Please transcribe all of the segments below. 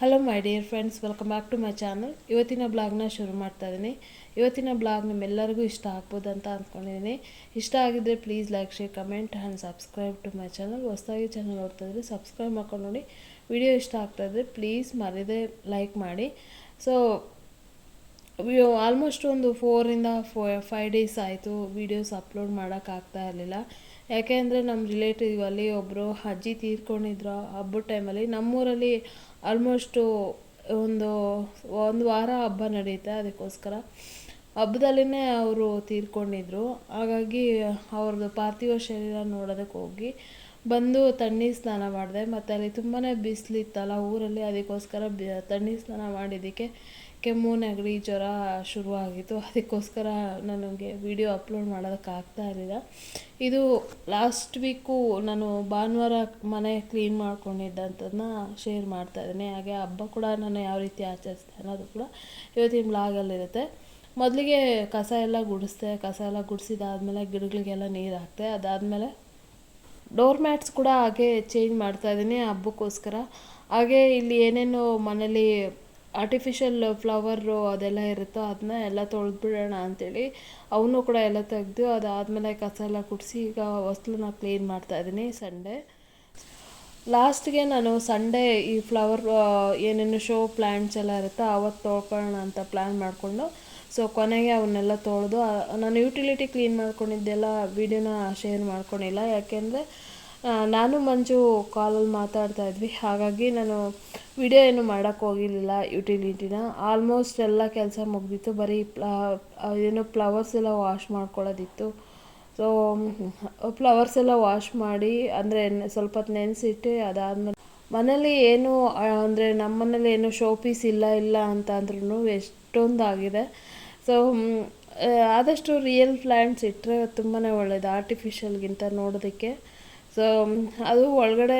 Hello my dear friends welcome back to my channel ಇವತ್ತಿನ ಬ್ಲಾಗ್ನ ಶುರು ಮಾಡ್ತಾ ಇದ್ದೀನಿ ಇವತ್ತಿನ ಬ್ಲಾಗ್ ನಿಮ್ಮೆಲ್ಲರಿಗೂ ಇಷ್ಟ ಆಗ್ಬೋದು ಅಂತ ಅಂದ್ಕೊಂಡಿದ್ದೀನಿ ಇಷ್ಟ ಆಗಿದ್ದರೆ please like share comment and subscribe to my channel ಹೊಸದಾಗಿ ಚಾನಲ್ ನೋಡ್ತಾಯಿದ್ರೆ ಸಬ್ಸ್ಕ್ರೈಬ್ ಮಾಡ್ಕೊಂಡು ನೋಡಿ. ವಿಡಿಯೋ ಇಷ್ಟ ಆಗ್ತಾಯಿದ್ರೆ ಪ್ಲೀಸ್ ಮರಿದೇ ಲೈಕ್ ಮಾಡಿ. ಸೊ ಆಲ್ಮೋಸ್ಟ್ ಒಂದು ಫೋರಿಂದ ಫೋ ಫೈವ್ ಡೇಸ್ ಆಯಿತು ವೀಡಿಯೋಸ್ ಅಪ್ಲೋಡ್ ಮಾಡೋಕ್ಕಾಗ್ತಾ ಇರಲಿಲ್ಲ. ಯಾಕೆ ಅಂದರೆ ನಮ್ಮ ರಿಲೇಟಿವ್ ಅಲ್ಲಿ ಒಬ್ಬರು ಅಜ್ಜಿ ತೀರ್ಕೊಂಡಿದ್ರು. ಹಬ್ಬದ ಟೈಮಲ್ಲಿ ನಮ್ಮೂರಲ್ಲಿ ಆಲ್ಮೋಸ್ಟು ಒಂದು ಒಂದು ವಾರ ಹಬ್ಬ ನಡೆಯುತ್ತೆ ಅದಕ್ಕೋಸ್ಕರ. ಹಬ್ಬದಲ್ಲಿನೇ ಅವರು ತೀರ್ಕೊಂಡಿದ್ರು. ಹಾಗಾಗಿ ಅವ್ರದ್ದು ಪಾರ್ಥಿವ ಶರೀರ ನೋಡೋದಕ್ಕೆ ಹೋಗಿ ಬಂದು ತಣ್ಣೀರು ಸ್ನಾನ ಮಾಡಿದೆ. ಮತ್ತು ಅಲ್ಲಿ ತುಂಬಾ ಬಿಸಿಲಿತ್ತಲ್ಲ, ಊರಲ್ಲಿ ಅದಕ್ಕೋಸ್ಕರ ಬಿ, ತಣ್ಣೀರು ಸ್ನಾನ ಮಾಡಿದ್ದಕ್ಕೆ ಕೆಮ್ಮು, ನೆಗಡಿ, ಜ್ವರ ಶುರುವಾಗಿತ್ತು. ಅದಕ್ಕೋಸ್ಕರ ನನಗೆ ವಿಡಿಯೋ ಅಪ್ಲೋಡ್ ಮಾಡೋದಕ್ಕಾಗ್ತಾ ಇರಲಿಲ್ಲ. ಇದು ಲಾಸ್ಟ್ ವೀಕು ನಾನು ಭಾನುವಾರ ಮನೆ ಕ್ಲೀನ್ ಮಾಡ್ಕೊಂಡಿದ್ದಂಥದ್ದನ್ನ ಶೇರ್ ಮಾಡ್ತಾ ಇದ್ದೀನಿ. ಹಾಗೆ ಹಬ್ಬ ಕೂಡ ನಾನು ಯಾವ ರೀತಿ ಆಚರಿಸ್ದೆ ಅನ್ನೋದು ಕೂಡ ಇವತ್ತಿನ ಬ್ಲಾಗಲ್ಲಿರುತ್ತೆ ಮೊದಲಿಗೆ ಕಸ ಎಲ್ಲ ಗುಡಿಸ್ದೆ, ಕಸ ಎಲ್ಲ ಗುಡಿಸಿದಾದ್ಮೇಲೆ ಗಿಡಗಳಿಗೆಲ್ಲ ನೀರು ಹಾಕ್ತೆ ಅದಾದಮೇಲೆ ಡೋರ್ ಮ್ಯಾಟ್ಸ್ ಕೂಡ ಹಾಗೆ ಚೇಂಜ್ ಮಾಡ್ತಾ ಇದ್ದೀನಿ ಹಬ್ಬಕ್ಕೋಸ್ಕರ. ಹಾಗೆ ಇಲ್ಲಿ ಏನೇನು ಮನೇಲಿ ಆರ್ಟಿಫಿಷಿಯಲ್ ಫ್ಲವರು ಅದೆಲ್ಲ ಇರುತ್ತೋ ಅದನ್ನ ಎಲ್ಲ ತೊಳೆದ್ಬಿಡೋಣ ಅಂತೇಳಿ ಅವನು ಕೂಡ ಎಲ್ಲ ತೆಗೆದು ಅದಾದಮೇಲೆ ಕಸ ಎಲ್ಲ ಕುಡಿಸಿ ಈಗ ಹೊಸ್ಲನ್ನ ಕ್ಲೀನ್ ಮಾಡ್ತಾ ಇದ್ದೀನಿ ಸಂಡೇ ಲಾಸ್ಟ್ಗೆ ನಾನು ಸಂಡೇ ಈ ಫ್ಲವರ್ ಏನೇನು ಶೋ ಪ್ಲ್ಯಾಂಟ್ಸ್ ಎಲ್ಲ ಇರುತ್ತೋ ಅವತ್ತು ತೊಳ್ಕೊಳ್ಳೋಣ ಅಂತ ಪ್ಲ್ಯಾನ್ ಮಾಡಿಕೊಂಡು ಸೊ ಕೊನೆಗೆ ಅವನ್ನೆಲ್ಲ ತೊಳೆದು ನಾನು ಯುಟಿಲಿಟಿ ಕ್ಲೀನ್ ಮಾಡ್ಕೊಂಡಿದ್ದೆಲ್ಲ ವೀಡಿಯೋನ ಶೇರ್ ಮಾಡ್ಕೊಂಡಿಲ್ಲ. ಯಾಕೆಂದರೆ ನಾನು ಮಂಜು ಕಾಲಲ್ಲಿ ಮಾತಾಡ್ತಾ ಇದ್ವಿ. ಹಾಗಾಗಿ ನಾನು ವಿಡಿಯೋ ಏನು ಮಾಡೋಕ್ಕೆ ಹೋಗಿರಲಿಲ್ಲ ಯುಟಿಲಿಟಿನ. ಆಲ್ಮೋಸ್ಟ್ ಎಲ್ಲ ಕೆಲಸ ಮುಗಿದಿತ್ತು. ಬರೀ ಏನು ಫ್ಲವರ್ಸ್ ಎಲ್ಲ ವಾಶ್ ಮಾಡ್ಕೊಳ್ಳೋದಿತ್ತು. ಸೊ ಫ್ಲವರ್ಸ್ ಎಲ್ಲ ವಾಶ್ ಮಾಡಿ, ಅಂದರೆ ಸ್ವಲ್ಪ ಹೊತ್ತು ನೆನೆಸಿಟ್ಟು ಅದಾದಮೇಲೆ ಮನೇಲಿ ಏನು ಅಂದರೆ ನಮ್ಮ ಮನೇಲಿ ಏನು ಶೋ ಪೀಸ್ ಇಲ್ಲ ಇಲ್ಲ ಅಂತ ಅಂದ್ರೂ ಎಷ್ಟೊಂದಾಗಿದೆ. ಸೊ ಆದಷ್ಟು ರಿಯಲ್ ಪ್ಲ್ಯಾಂಟ್ಸ್ ಇಟ್ಟರೆ ತುಂಬಾ ಒಳ್ಳೆಯದು ಆರ್ಟಿಫಿಷಿಯಲ್ಗಿಂತ ನೋಡೋದಕ್ಕೆ. ಸೊ ಅದು ಒಳಗಡೆ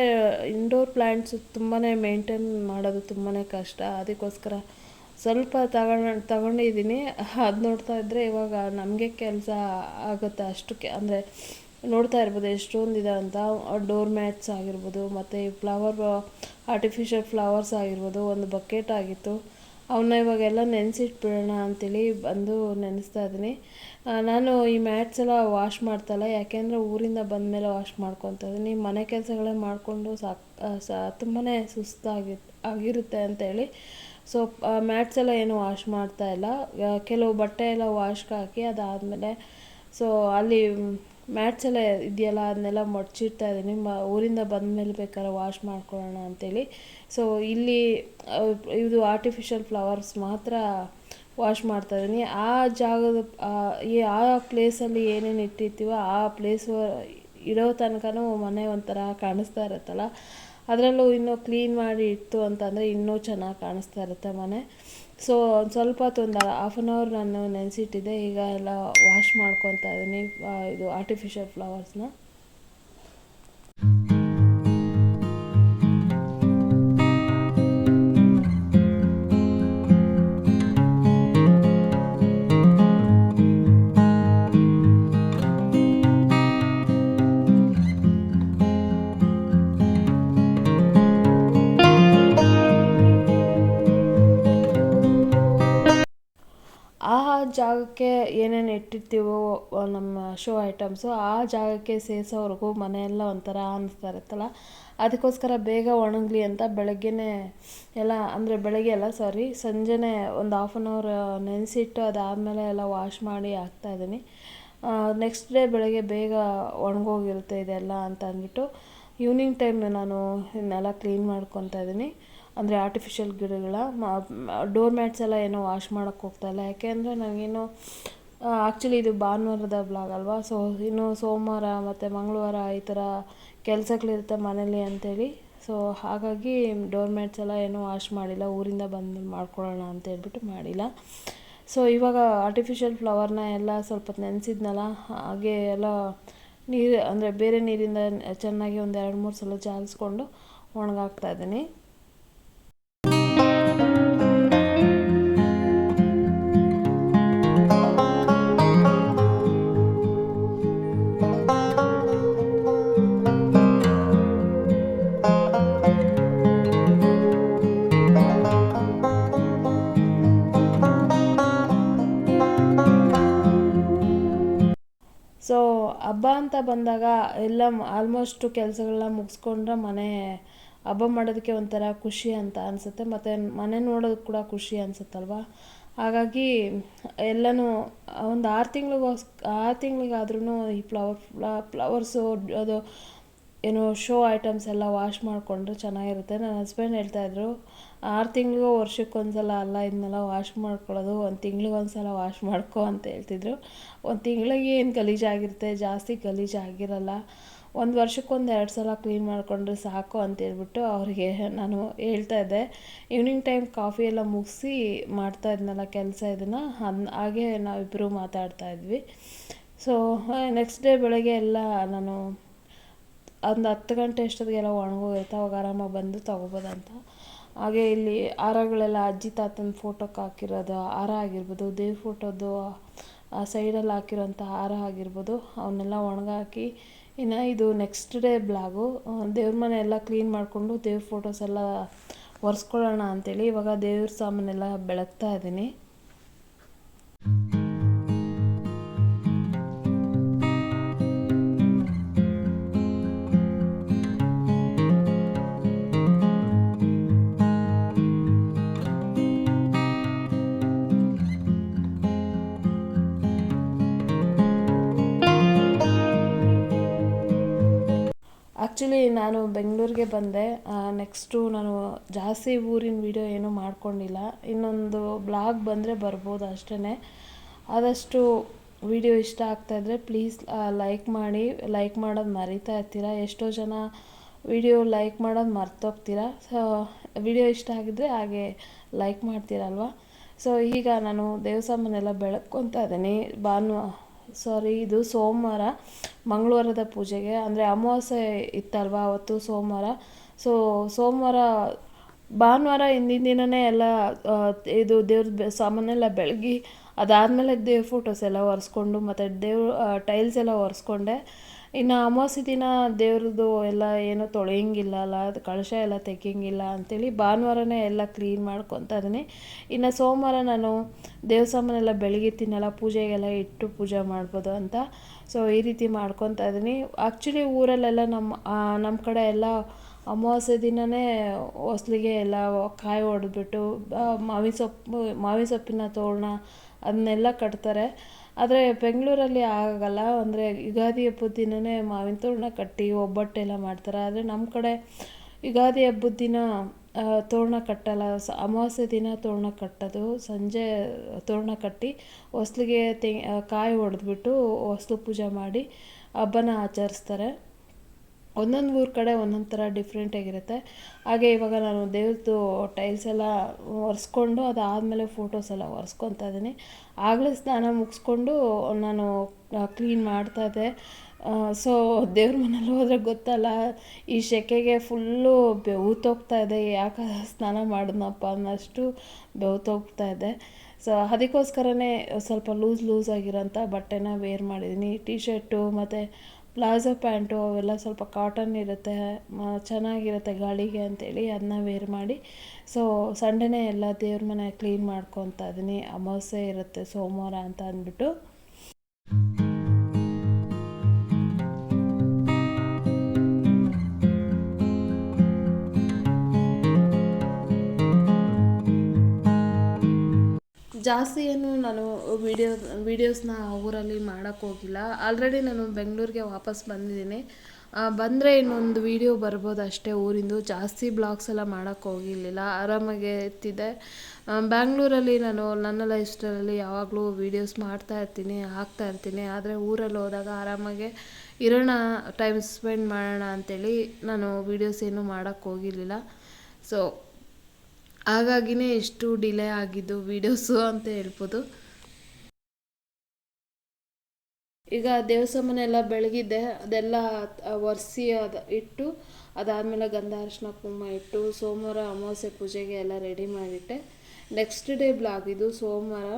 ಇಂಡೋರ್ ಪ್ಲ್ಯಾಂಟ್ಸ್ ತುಂಬಾ ಮೇಂಟೈನ್ ಮಾಡೋದು ತುಂಬಾ ಕಷ್ಟ. ಅದಕ್ಕೋಸ್ಕರ ಸ್ವಲ್ಪ ತಗೊಂಡು, ತಗೊಂಡಿದ್ದೀನಿ. ಅದು ನೋಡ್ತಾ ಇದ್ದರೆ ಇವಾಗ ನಮಗೆ ಕೆಲಸ ಆಗುತ್ತೆ ಅಷ್ಟಕ್ಕೆ. ಅಂದರೆ ನೋಡ್ತಾ ಇರ್ಬೋದು ಎಷ್ಟೊಂದಿದೆ ಅಂತ. ಡೋರ್ ಮ್ಯಾಟ್ಸ್ ಆಗಿರ್ಬೋದು, ಮತ್ತು ಫ್ಲವರ್ ಆರ್ಟಿಫಿಷಿಯಲ್ ಫ್ಲವರ್ಸ್ ಆಗಿರ್ಬೋದು, ಒಂದು ಬಕೆಟ್ ಆಗಿತ್ತು. ಅವನ್ನ ಇವಾಗೆಲ್ಲ ನೆನೆಸಿಟ್ಬಿಡೋಣ ಅಂತೇಳಿ ಬಂದು ನೆನೆಸ್ತಾ ಇದ್ದೀನಿ. ನಾನು ಈ ಮ್ಯಾಟ್ಸ್ ಎಲ್ಲ ವಾಶ್ ಮಾಡ್ತಾಯಿಲ್ಲ ಯಾಕೆಂದರೆ ಊರಿಂದ ಬಂದ ಮೇಲೆ ವಾಶ್ ಮಾಡ್ಕೊತಾ ಇದ್ದೀನಿ. ಮನೆ ಕೆಲಸಗಳೇ ಮಾಡಿಕೊಂಡು ಸಾಕು ಸಾ ತುಂಬಾ ಸುಸ್ತಾಗಿ, ಆಗಿರುತ್ತೆ ಅಂತೇಳಿ. ಸೊ ಮ್ಯಾಟ್ಸ್ ಎಲ್ಲ ಏನು ವಾಶ್ ಮಾಡ್ತಾ ಇಲ್ಲ. ಕೆಲವು ಬಟ್ಟೆ ಎಲ್ಲ ವಾಶ್ಗೆ ಹಾಕಿ ಅದಾದಮೇಲೆ, ಸೊ, ಅಲ್ಲಿ ಮ್ಯಾಟ್ಸ್ ಎಲ್ಲ ಇದೆಯಲ್ಲ, ಅದನ್ನೆಲ್ಲ ಮಡ್ಚಿಡ್ತಾ ಇದ್ದೀನಿ. ಮ, ಊರಿಂದ ಬಂದ ಮೇಲೆ ಬೇಕಾದ್ರೆ ವಾಶ್ ಮಾಡ್ಕೊಳ್ಳೋಣ ಅಂತೇಳಿ. ಸೊ ಇಲ್ಲಿ ಇದು ಆರ್ಟಿಫಿಷಿಯಲ್ ಫ್ಲವರ್ಸ್ ಮಾತ್ರ ವಾಶ್ ಮಾಡ್ತಾ ಇದ್ದೀನಿ. ಆ ಜಾಗದ, ಆ ಪ್ಲೇಸಲ್ಲಿ ಏನೇನು ಇಟ್ಟಿರ್ತೀವೋ ಆ ಪ್ಲೇಸ್ ಇರೋ ತನಕನೂ ಮನೆ ಒಂಥರ ಕಾಣಿಸ್ತಾ ಇರುತ್ತಲ್ಲ. ಅದರಲ್ಲೂ ಇನ್ನೂ ಕ್ಲೀನ್ ಮಾಡಿ ಇತ್ತು ಅಂತಂದರೆ ಇನ್ನೂ ಚೆನ್ನಾಗಿ ಕಾಣಿಸ್ತಾ ಇರುತ್ತೆ ಮನೆ. ಸೊ ಒಂದು ಸ್ವಲ್ಪ ಹೊತ್ತು ಒಂದು ಹಾಫ್ ಆನ್ ಅವರ್ ನಾನು ನೆನೆಸಿಟ್ಟಿದ್ದೆ, ಈಗ ಎಲ್ಲ ವಾಶ್ ಮಾಡ್ಕೊತಾ ಇದ್ದೀನಿ ಇದು ಆರ್ಟಿಫಿಷಿಯಲ್ ಫ್ಲವರ್ಸ್ನ ಜಾಗಕ್ಕೆ ಏನೇನು ಇಟ್ಟಿರ್ತೀವೋ ನಮ್ಮ ಶೋ ಐಟಮ್ಸು ಆ ಜಾಗಕ್ಕೆ ಸೇರಿಸೋವರೆಗೂ ಮನೆಯೆಲ್ಲ ಒಂಥರ ಅನ್ನಿಸ್ತಾ ಇರುತ್ತಲ್ಲ? ಅದಕ್ಕೋಸ್ಕರ ಬೇಗ ಒಣಗಲಿ ಅಂತ ಬೆಳಗ್ಗೆನೇ ಎಲ್ಲ, ಅಂದರೆ ಬೆಳಗ್ಗೆ ಎಲ್ಲ ಸಾರಿ ಸಂಜೆನೆ ಒಂದು ಹಾಫ್ ಆನ್ ಅವರ್ ನೆನೆಸಿಟ್ಟು ಅದಾದಮೇಲೆ ಎಲ್ಲ ವಾಶ್ ಮಾಡಿ ಹಾಕ್ತಾಯಿದ್ದೀನಿ ನೆಕ್ಸ್ಟ್ ಡೇ ಬೆಳಗ್ಗೆ ಬೇಗ ಒಣಗೋಗಿರುತ್ತೆ ಇದೆಲ್ಲ ಅಂತ ಅಂದ್ಬಿಟ್ಟು ಈವ್ನಿಂಗ್ ಟೈಮ್ ನಾನು ಇದನ್ನೆಲ್ಲ ಕ್ಲೀನ್ ಮಾಡ್ಕೊತಾ ಇದ್ದೀನಿ. ಅಂದರೆ ಆರ್ಟಿಫಿಷಿಯಲ್ ಗಿಡಗಳ ಡೋರ್ ಮ್ಯಾಟ್ಸ್ ಎಲ್ಲ ಏನೋ ವಾಶ್ ಮಾಡೋಕ್ಕೆ ಹೋಗ್ತಾಯಿಲ್ಲ ಯಾಕೆ ಅಂದರೆ ನನಗೇನು ಆ್ಯಕ್ಚುಲಿ ಇದು ಭಾನುವಾರದ ಬ್ಲಾಗ್ ಅಲ್ವಾ? ಸೊ ಇನ್ನು ಸೋಮವಾರ ಮತ್ತು ಮಂಗಳವಾರ ಈ ಥರ ಕೆಲಸಗಳಿರುತ್ತೆ ಮನೇಲಿ ಅಂಥೇಳಿ ಸೊ ಹಾಗಾಗಿ ಡೋರ್ ಮ್ಯಾಟ್ಸ್ ಎಲ್ಲ ಏನೂ ವಾಶ್ ಮಾಡಿಲ್ಲ. ಊರಿಂದ ಬಂದು ಮಾಡ್ಕೊಳ್ಳೋಣ ಅಂತ ಹೇಳ್ಬಿಟ್ಟು ಮಾಡಿಲ್ಲ. ಸೊ ಇವಾಗ ಆರ್ಟಿಫಿಷಿಯಲ್ ಫ್ಲವರ್ನ ಎಲ್ಲ ಸ್ವಲ್ಪ ನೆನೆಸಿದ್ನಲ್ಲ, ಹಾಗೆ ಎಲ್ಲ ನೀರು, ಅಂದರೆ ಬೇರೆ ನೀರಿಂದ ಚೆನ್ನಾಗಿ ಒಂದು ಎರಡು ಮೂರು ಸಲ ಜಾಲಿಸ್ಕೊಂಡು ಒಣಗಾಗ್ತಾ ಇದ್ದೀನಿ. ಅಂತ ಬಂದಾಗ ಎಲ್ಲ ಆಲ್ಮೋಸ್ಟು ಕೆಲಸಗಳನ್ನ ಮುಗಿಸ್ಕೊಂಡ್ರೆ ಮನೆ ಹಬ್ಬ ಮಾಡೋದಕ್ಕೆ ಒಂಥರ ಖುಷಿ ಅಂತ ಅನಿಸುತ್ತೆ. ಮತ್ತು ಮನೆ ನೋಡೋದಕ್ಕೆ ಕೂಡ ಖುಷಿ ಅನಿಸುತ್ತಲ್ವ? ಹಾಗಾಗಿ ಎಲ್ಲನೂ ಒಂದು ಆರು ತಿಂಗಳಿಗೋಸ್, ಆರು ತಿಂಗಳಿಗಾದ್ರೂ ಈ ಫ್ಲವರ್ ಫ್ಲವರ್ಸು, ಅದು ಏನು ಶೋ ಐಟಮ್ಸ್ ಎಲ್ಲ ವಾಶ್ ಮಾಡಿಕೊಂಡ್ರೆ ಚೆನ್ನಾಗಿರುತ್ತೆ. ನನ್ನ ಹಸ್ಬೆಂಡ್ ಹೇಳ್ತಾಯಿದ್ರು ಆರು ತಿಂಗಳಿಗೋ ವರ್ಷಕ್ಕೊಂದ್ಸಲ ಅಲ್ಲ ಇದನ್ನೆಲ್ಲ ವಾಶ್ ಮಾಡ್ಕೊಳ್ಳೋದು, ಒಂದು ತಿಂಗ್ಳಿಗೆ ಸಲ ವಾಶ್ ಮಾಡ್ಕೊ ಅಂತ ಹೇಳ್ತಿದ್ರು. ಒಂದು ತಿಂಗಳಿಗೆ ಏನು ಗಲೀಜಾಗಿರುತ್ತೆ? ಜಾಸ್ತಿ ಗಲೀಜಾಗಿರಲ್ಲ. ಒಂದು ವರ್ಷಕ್ಕೊಂದು ಎರಡು ಸಲ ಕ್ಲೀನ್ ಮಾಡಿಕೊಂಡ್ರೆ ಸಾಕು ಅಂತ ಹೇಳ್ಬಿಟ್ಟು ಅವರಿಗೆ ನಾನು ಹೇಳ್ತಾ ಇದ್ದೆ. ಈವ್ನಿಂಗ್ ಟೈಮ್ ಕಾಫಿ ಎಲ್ಲ ಮುಗಿಸಿ ಮಾಡ್ತಾ ಇದ್ನಲ್ಲ ಕೆಲಸ ಇದನ್ನು ಹಾಗೆ ನಾವಿಬ್ಬರು ಮಾತಾಡ್ತಾ ಇದ್ವಿ. ಸೊ ನೆಕ್ಸ್ಟ್ ಡೇ ಬೆಳಗ್ಗೆ ಎಲ್ಲ ನಾನು ಒಂದು ಹತ್ತು ಗಂಟೆ ಅಷ್ಟೊತ್ತಿಗೆಲ್ಲ ಒಣಗೋಗಿರುತ್ತೆ ಅವಾಗ ಆರಾಮಾಗಿ ಬಂದು ತೊಗೋಬೋದಂತ. ಹಾಗೆ ಇಲ್ಲಿ ಹಾರಗಳೆಲ್ಲ ಅಜ್ಜಿ ತಾತನ ಫೋಟೋಕ್ಕೆ ಹಾಕಿರೋದು ಹಾರ ಆಗಿರ್ಬೋದು, ದೇವ್ರ ಫೋಟೋದು ಆ ಸೈಡಲ್ಲಿ ಹಾಕಿರೋಂಥ ಹಾರ ಆಗಿರ್ಬೋದು, ಅವನ್ನೆಲ್ಲ ಒಣಗಾಕಿ ಇನ್ನು ಇದು ನೆಕ್ಸ್ಟ್ ಡೇ ಬ್ಲಾಗು. ದೇವ್ರ ಮನೆ ಎಲ್ಲ ಕ್ಲೀನ್ ಮಾಡಿಕೊಂಡು ದೇವ್ರ ಫೋಟೋಸ್ ಎಲ್ಲ ಒರೆಸ್ಕೊಳ್ಳೋಣ ಅಂತೇಳಿ ಇವಾಗ ದೇವ್ರ ಸಾಮಾನೆಲ್ಲ ಬೆಳಗ್ತಾ ಇದ್ದೀನಿ. ಆ್ಯಕ್ಚುಲಿ ನಾನು ಬೆಂಗಳೂರಿಗೆ ಬಂದೆ. ನೆಕ್ಸ್ಟು ನಾನು ಜಾಸ್ತಿ ಊರಿನ ವೀಡಿಯೋ ಏನೂ ಮಾಡ್ಕೊಂಡಿಲ್ಲ. ಇನ್ನೊಂದು ಬ್ಲಾಗ್ ಬಂದರೆ ಬರ್ಬೋದು ಅಷ್ಟೇ ಆದಷ್ಟು ವಿಡಿಯೋ ಇಷ್ಟ ಆಗ್ತಾಯಿದ್ರೆ ಪ್ಲೀಸ್ ಲೈಕ್ ಮಾಡಿ. ಲೈಕ್ ಮಾಡೋದು ಮರಿತಾ ಇರ್ತೀರಾ? ಎಷ್ಟೋ ಜನ ವಿಡಿಯೋ ಲೈಕ್ ಮಾಡೋದು ಮರ್ತೋಗ್ತೀರಾ? ಸೊ ವಿಡಿಯೋ ಇಷ್ಟ ಆಗಿದ್ದರೆ ಹಾಗೆ ಲೈಕ್ ಮಾಡ್ತೀರಲ್ವ? ಸೊ ಈಗ ನಾನು ದೇವಸಾಮನೆಲ್ಲ ಬೆಳಕೊತಾ ಇದ್ದೀನಿ. ಭಾನು ಸಾರಿ, ಇದು ಸೋಮವಾರ ಮಂಗಳವಾರದ ಪೂಜೆಗೆ. ಅಂದರೆ ಅಮಾವಾಸ್ಯೆ ಇತ್ತಲ್ವ ಅವತ್ತು ಸೋಮವಾರ? ಸೊ ಸೋಮವಾರ, ಭಾನುವಾರ ಹಿಂದಿನ ದಿನವೇ ಎಲ್ಲ ಇದು ದೇವ್ರ ಸಾಮಾನೆಲ್ಲ ಬೆಳಗಿ ಅದಾದಮೇಲೆ ದೇವ್ರ ಫೋಟೋಸ್ ಎಲ್ಲ ಒರೆಸ್ಕೊಂಡು ಮತ್ತು ದೇವ್ರ ಟೈಲ್ಸ್ ಎಲ್ಲ ಒರೆಸ್ಕೊಂಡೆ. ಇನ್ನು ಅಮಾವಾಸ್ಯೆ ದಿನ ದೇವ್ರದ್ದು ಎಲ್ಲ ಏನು ತೊಳೆಯಂಗಿಲ್ಲ ಅಲ್ಲ, ಅದು ಕಳಶ ಎಲ್ಲ ತೆಗಿಯಂಗಿಲ್ಲ ಅಂಥೇಳಿ ಭಾನುವಾರನೇ ಎಲ್ಲ ಕ್ಲೀನ್ ಮಾಡ್ಕೊತಾ ಇದ್ದೀನಿ ಇನ್ನು ಸೋಮವಾರ ನಾನು ದೇವ್ರ ಸಾಮಾನೆಲ್ಲ ತಿನ್ನಲ್ಲ, ಪೂಜೆಗೆಲ್ಲ ಇಟ್ಟು ಪೂಜೆ ಮಾಡ್ಬೋದು ಅಂತ. ಸೊ ಈ ರೀತಿ ಮಾಡ್ಕೊತಾ ಇದ್ದೀನಿ ಆ್ಯಕ್ಚುಲಿ ಊರಲ್ಲೆಲ್ಲ ನಮ್ಮ ನಮ್ಮ ಕಡೆ ಎಲ್ಲ ಅಮಾವಾಸ್ಯೆ ದಿನವೇ ಹೊಸ್ಲಿಗೆ ಎಲ್ಲ ಕಾಯಿ ಹೊಡೆದ್ಬಿಟ್ಟು ಮಾವಿನ ಸೊಪ್ಪು, ಮಾವಿನ ಸೊಪ್ಪಿನ ತೋರಣ ಅದನ್ನೆಲ್ಲ ಕಟ್ತಾರೆ. ಆದರೆ ಬೆಂಗಳೂರಲ್ಲಿ ಆಗಲ್ಲ, ಅಂದರೆ ಯುಗಾದಿ ಹಬ್ಬದ ದಿನವೇ ಮಾವಿನ ತೋರಣ ಕಟ್ಟಿ ಒಬ್ಬಟ್ಟೆಲ್ಲ ಮಾಡ್ತಾರೆ. ಆದರೆ ನಮ್ಮ ಕಡೆ ಯುಗಾದಿ ಹಬ್ಬದ ದಿನ ತೋರಣ ಕಟ್ಟಲ್ಲ. ಸ, ಅಮಾವಾಸ್ಯೆ ದಿನ ತೋರಣ ಕಟ್ಟೋದು. ಸಂಜೆ ತೋರಣ ಕಟ್ಟಿ ಹೊಸ್ಲಿಗೆ ತೆ ಕಾಯಿ ಹೊಡೆದ್ಬಿಟ್ಟು ಹೊಸ್ಲು ಪೂಜೆ ಮಾಡಿ ಹಬ್ಬನ ಆಚರಿಸ್ತಾರೆ. ಒಂದೊಂದು ಊರ ಕಡೆ ಒಂದೊಂದು ಥರ ಡಿಫ್ರೆಂಟಾಗಿರುತ್ತೆ ಹಾಗೆ ಇವಾಗ ನಾನು ದೇವ್ರದ್ದು ಟೈಲ್ಸ್ ಎಲ್ಲ ಒರೆಸ್ಕೊಂಡು ಅದಾದಮೇಲೆ ಫೋಟೋಸ್ ಎಲ್ಲ ಒರೆಸ್ಕೊತಾ ಇದ್ದೀನಿ. ಆಗಲೇ ಸ್ನಾನ ಮುಗಿಸ್ಕೊಂಡು ನಾನು ಕ್ಲೀನ್ ಮಾಡ್ತಾಯಿದ್ದೆ ಸೊ ದೇವ್ರ ಮನೇಲಿ ಹೋದರೆ ಗೊತ್ತಲ್ಲ, ಈ ಸೆಕೆಗೆ ಫುಲ್ಲು ಬೆವ್ತೋಗ್ತಾ ಇದೆ, ಯಾಕೆ ಸ್ನಾನ ಮಾಡಿದ್ನಪ್ಪ ಅನ್ನೋಷ್ಟು ಬೆವ್ತೋಗ್ತಾ ಇದೆ. ಸೊ ಅದಕ್ಕೋಸ್ಕರನೇ ಸ್ವಲ್ಪ ಲೂಸ್ ಲೂಸ್ ಆಗಿರೋಂಥ ಬಟ್ಟೆನ ವೇರ್ ಮಾಡಿದ್ದೀನಿ. ಟಿ ಶರ್ಟು ಮತ್ತು ಪ್ಲಾಜೋ ಪ್ಯಾಂಟು ಅವೆಲ್ಲ ಸ್ವಲ್ಪ ಕಾಟನ್ ಇರುತ್ತೆ ಚೆನ್ನಾಗಿರುತ್ತೆ ಗಾಳಿಗೆ ಅಂತೇಳಿ ಅದನ್ನ ವೇರ್ ಮಾಡಿ. ಸೊ ಸಂಡೇನೇ ಎಲ್ಲ ದೇವ್ರ ಮನೆ ಕ್ಲೀನ್ ಮಾಡ್ಕೊತಾ ಇದ್ದೀನಿ ಅಮಾವಾಸ್ಯೆ ಇರುತ್ತೆ ಸೋಮವಾರ ಅಂತ ಅಂದ್ಬಿಟ್ಟು. ಜಾಸ್ತಿ ಏನು ನಾನು ವೀಡಿಯೋ ವೀಡಿಯೋಸ್ನ ಊರಲ್ಲಿ ಮಾಡೋಕ್ಕೆ ಹೋಗಿಲ್ಲ. ಆಲ್ರೆಡಿ ನಾನು ಬೆಂಗಳೂರಿಗೆ ವಾಪಸ್ ಬಂದಿದ್ದೀನಿ. ಬಂದರೆ ಇನ್ನೊಂದು ವೀಡಿಯೋ ಬರ್ಬೋದು ಅಷ್ಟೇ ಊರಿಂದು. ಜಾಸ್ತಿ ಬ್ಲಾಗ್ಸ್ ಎಲ್ಲ ಮಾಡೋಕ್ಕೆ ಹೋಗಿರಲಿಲ್ಲ. ಆರಾಮಾಗೆ ಇರ್ತಿದ್ದೆ ಬ್ಯಾಂಗ್ಳೂರಲ್ಲಿ ನಾನು ನನ್ನ ಲೈಫ್ ಸ್ಟೈಲಲ್ಲಿ ಯಾವಾಗಲೂ ವೀಡಿಯೋಸ್ ಮಾಡ್ತಾ ಇರ್ತೀನಿ, ಹಾಕ್ತಾ ಇರ್ತೀನಿ. ಆದರೆ ಊರಲ್ಲಿ ಹೋದಾಗ ಆರಾಮಾಗೆ ಇರೋಣ ಟೈಮ್ ಸ್ಪೆಂಡ್ ಮಾಡೋಣ ಅಂಥೇಳಿ ನಾನು ವೀಡಿಯೋಸ್ ಏನೂ ಮಾಡೋಕ್ಕೆ ಹೋಗಿರಲಿಲ್ಲ. ಸೊ ಹಾಗಾಗಿನೇ ಎಷ್ಟು ಡಿಲೇ ಆಗಿದ್ದು ವೀಡಿಯೋಸು ಅಂತ ಹೇಳ್ಬೋದು. ಈಗ ದೇವಸ್ಥಾನ ಎಲ್ಲ ಬೆಳಗಿದ್ದೆ ಅದೆಲ್ಲ ಒರೆಸಿ ಅದು ಇಟ್ಟು, ಅದಾದಮೇಲೆ ಗಂಧ ಅರಿಶಿನ ಕುಂಭ ಇಟ್ಟು, ಸೋಮವಾರ ಅಮಾವಾಸ್ಯೆ ಪೂಜೆಗೆ ಎಲ್ಲ ರೆಡಿ ಮಾಡಿಟ್ಟೆ. ನೆಕ್ಸ್ಟ್ ಡೇ ಬ್ಲಾಗ್ ಇದು ಸೋಮವಾರ.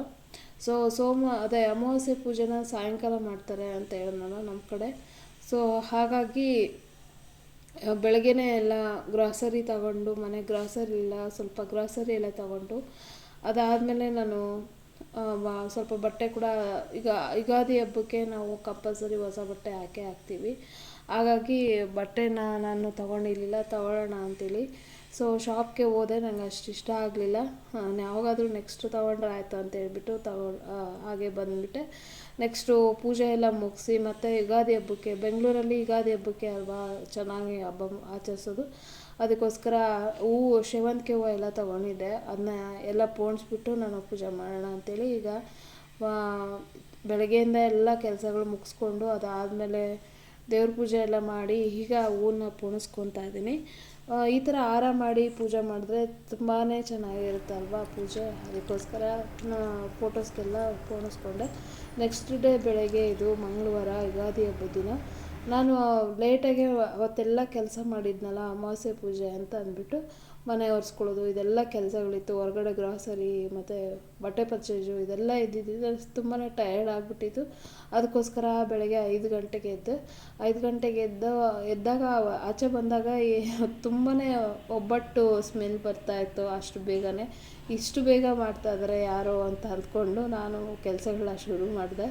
ಸೊ ಸೋಮ ಅದೇ ಅಮಾವಾಸ್ಯೆ ಪೂಜೆನ ಸಾಯಂಕಾಲ ಮಾಡ್ತಾರೆ ಅಂತ ಹೇಳಿದ್ನಲ್ಲ ನಮ್ಮ ಕಡೆ. ಸೊ ಹಾಗಾಗಿ ಬೆಳಗ್ಗೆನೇ ಎಲ್ಲ ಗ್ರಾಸರಿ ತಗೊಂಡು, ಮನೆ ಗ್ರಾಸರಿ ಇಲ್ಲ, ಸ್ವಲ್ಪ ಗ್ರಾಸರಿ ಎಲ್ಲ ತಗೊಂಡು, ಅದಾದಮೇಲೆ ನಾನು ಸ್ವಲ್ಪ ಬಟ್ಟೆ ಕೂಡ, ಈಗ ಯುಗಾದಿ ಹಬ್ಬಕ್ಕೆ ನಾವು ಕಂಪಲ್ಸರಿ ಹೊಸ ಬಟ್ಟೆ ಹಾಕೇ ಹಾಕ್ತೀವಿ. ಹಾಗಾಗಿ ಬಟ್ಟೆನ ನಾನು ತಗೊಂಡಿರಲಿಲ್ಲ, ತಗೊಳ್ಳೋಣ ಅಂತೇಳಿ. ಸೊ ಶಾಪ್ಗೆ ಹೋದೆ, ನಂಗೆ ಅಷ್ಟು ಇಷ್ಟ ಆಗಲಿಲ್ಲ. ಯಾವಾಗಾದರೂ ನೆಕ್ಸ್ಟ್ ತೊಗೊಂಡ್ರೆ ಆಯಿತು ಅಂತ ಹೇಳ್ಬಿಟ್ಟು ತಗೊಂಡು ಹಾಗೆ ಬಂದುಬಿಟ್ಟೆ. ನೆಕ್ಸ್ಟು ಪೂಜೆ ಎಲ್ಲ ಮುಗಿಸಿ, ಮತ್ತು ಯುಗಾದಿ ಹಬ್ಬಕ್ಕೆ, ಬೆಂಗಳೂರಲ್ಲಿ ಯುಗಾದಿ ಹಬ್ಬಕ್ಕೆ ಅಲ್ವಾ ಚೆನ್ನಾಗಿ ಹಬ್ಬ ಆಚರಿಸೋದು. ಅದಕ್ಕೋಸ್ಕರ ಹೂವು, ಸೇವಂತಿಗೆ ಹೂವು ಎಲ್ಲ ತೊಗೊಂಡಿದ್ದೆ. ಅದನ್ನ ಎಲ್ಲ ಪೋಣಿಸ್ಬಿಟ್ಟು ನಾನು ಪೂಜೆ ಮಾಡೋಣ ಅಂತೇಳಿ ಈಗ ಬೆಳಗ್ಗೆಯಿಂದ ಎಲ್ಲ ಕೆಲಸಗಳು ಮುಗಿಸ್ಕೊಂಡು ಅದಾದಮೇಲೆ ದೇವ್ರ ಪೂಜೆ ಎಲ್ಲ ಮಾಡಿ ಈಗ ಹೂವನ್ನ ಪೋಣಿಸ್ಕೊತಾ ಇದ್ದೀನಿ. ಈ ಥರ ಹಾರ ಮಾಡಿ ಪೂಜೆ ಮಾಡಿದ್ರೆ ತುಂಬಾ ಚೆನ್ನಾಗಿರುತ್ತೆ ಅಲ್ವಾ ಪೂಜೆ? ಅದಕ್ಕೋಸ್ಕರ ಫೋಟೋಸ್ಗೆಲ್ಲ ಪೋಣಿಸ್ಕೊಂಡೆ ನೆಕ್ಸ್ಟ್ ಡೇ ಬೆಳಗ್ಗೆ ಇದು ಮಂಗಳವಾರ, ಯುಗಾದಿ ಹಬ್ಬದ ದಿನ. ನಾನು ಲೇಟಾಗೆ ಅವತ್ತೆಲ್ಲ ಕೆಲಸ ಮಾಡಿದ್ನಲ್ಲ ಅಮಾವಾಸ್ಯೆ ಪೂಜೆ ಅಂತ ಅಂದ್ಬಿಟ್ಟು ಮನೆ ಒರೆಸ್ಕೊಳ್ಳೋದು, ಇದೆಲ್ಲ ಕೆಲಸಗಳಿತ್ತು. ಹೊರಗಡೆ ಗ್ರಾಸರಿ ಮತ್ತು ಬಟ್ಟೆ ಪರ್ಚೇಸು ಇದೆಲ್ಲ ಇದ್ದಿದ್ದು ತುಂಬಾ ಟಯರ್ಡ್ ಆಗಿಬಿಟ್ಟಿತ್ತು. ಅದಕ್ಕೋಸ್ಕರ ಬೆಳಗ್ಗೆ ಐದು ಗಂಟೆಗೆ ಎದ್ದು, ಐದು ಗಂಟೆಗೆ ಎದ್ದು, ಎದ್ದಾಗ ಆಚೆ ಬಂದಾಗ ತುಂಬಾ ಒಬ್ಬಟ್ಟು ಸ್ಮೆಲ್ ಬರ್ತಾಯಿತ್ತು ಅಷ್ಟು ಬೇಗನೆ. ಇಷ್ಟು ಬೇಗ ಮಾಡ್ತಾ ಇದ್ದಾರೆ ಯಾರೋ ಅಂತ ಅಂದ್ಕೊಂಡು ನಾನು ಕೆಲಸಗಳ ಶುರು ಮಾಡಿದೆ.